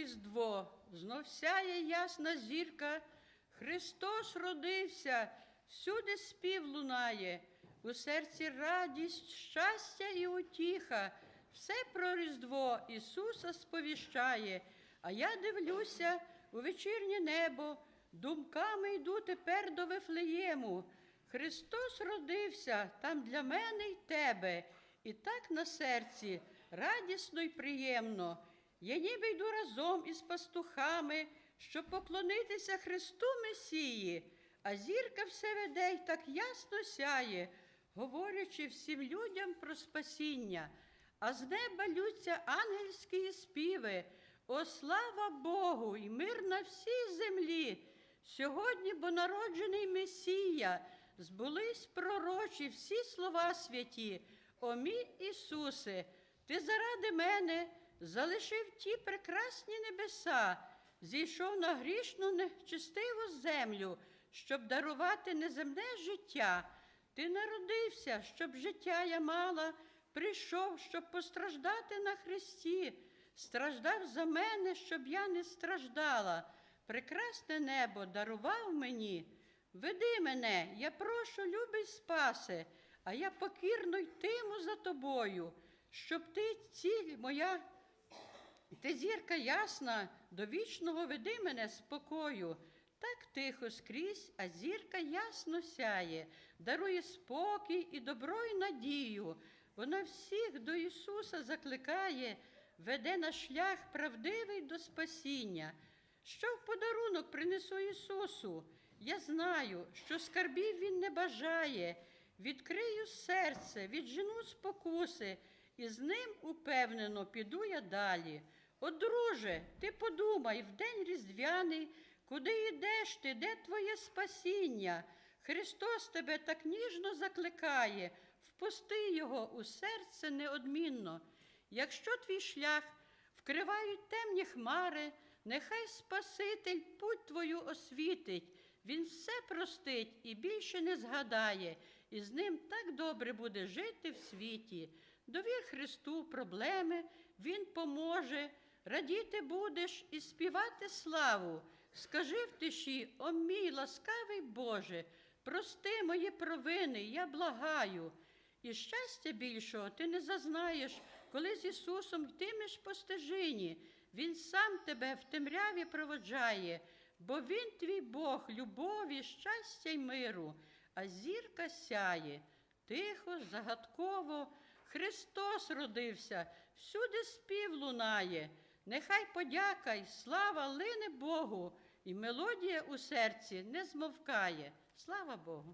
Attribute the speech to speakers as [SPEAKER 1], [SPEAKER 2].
[SPEAKER 1] Різдво, знов сяє ясна зірка, Христос родився, всюди спів лунає, у серці радість, щастя і утіха, все про Різдво Ісуса сповіщає, а я дивлюся у вечірнє небо, думками йду тепер до Вифлеєму. Христос родився там для мене й тебе, і так на серці радісно й приємно. Я ніби йду разом із пастухами, щоб поклонитися Христу Месії, а зірка все веде й так ясно сяє, говорячи всім людям про спасіння. А з неба лються ангельські співи. О, слава Богу, і мир на всій землі. Сьогодні, бо народжений Месія, збулись пророчі всі слова святі. О мій Ісусе, Ти заради мене залишив ті прекрасні небеса, зійшов на грішну нечистиву землю, щоб дарувати неземне життя. Ти народився, щоб життя я мала, прийшов, щоб постраждати на Христі, страждав за мене, щоб я не страждала. Прекрасне небо дарував мені. Веди мене, я прошу, любий спасе, а я покірно йтиму за тобою, щоб ти ціль моя ти зірка ясна, до вічного веди мене спокою. Так тихо скрізь, а зірка ясно сяє, дарує спокій і добро й надію. Вона всіх до Ісуса закликає, веде на шлях правдивий до спасіння. Що в подарунок принесу Ісусу? Я знаю, що скарбів Він не бажає. Відкрию серце, віджену спокуси, і з ним упевнено піду я далі. От, друже, ти подумай, в день різдвяний, куди йдеш ти, де твоє спасіння? Христос тебе так ніжно закликає, впусти його у серце неодмінно. Якщо твій шлях вкривають темні хмари, нехай Спаситель путь твою освітить, Він все простить і більше не згадає, і з ним так добре буде жити в світі. Довір Христу проблеми, Він поможе, радіти будеш і співати славу. Скажи в тиші, о мій ласкавий Боже, прости мої провини, я благаю. І щастя більшого ти не зазнаєш, коли з Ісусом йтимеш по стежині. Він сам тебе в темряві проводжає, бо Він твій Бог, любові, щастя й миру, а зірка сяє. Тихо, загадково, Христос родився, всюди спів лунає. Нехай подяка й слава лине Богу, і мелодія у серці не змовкає. Слава Богу!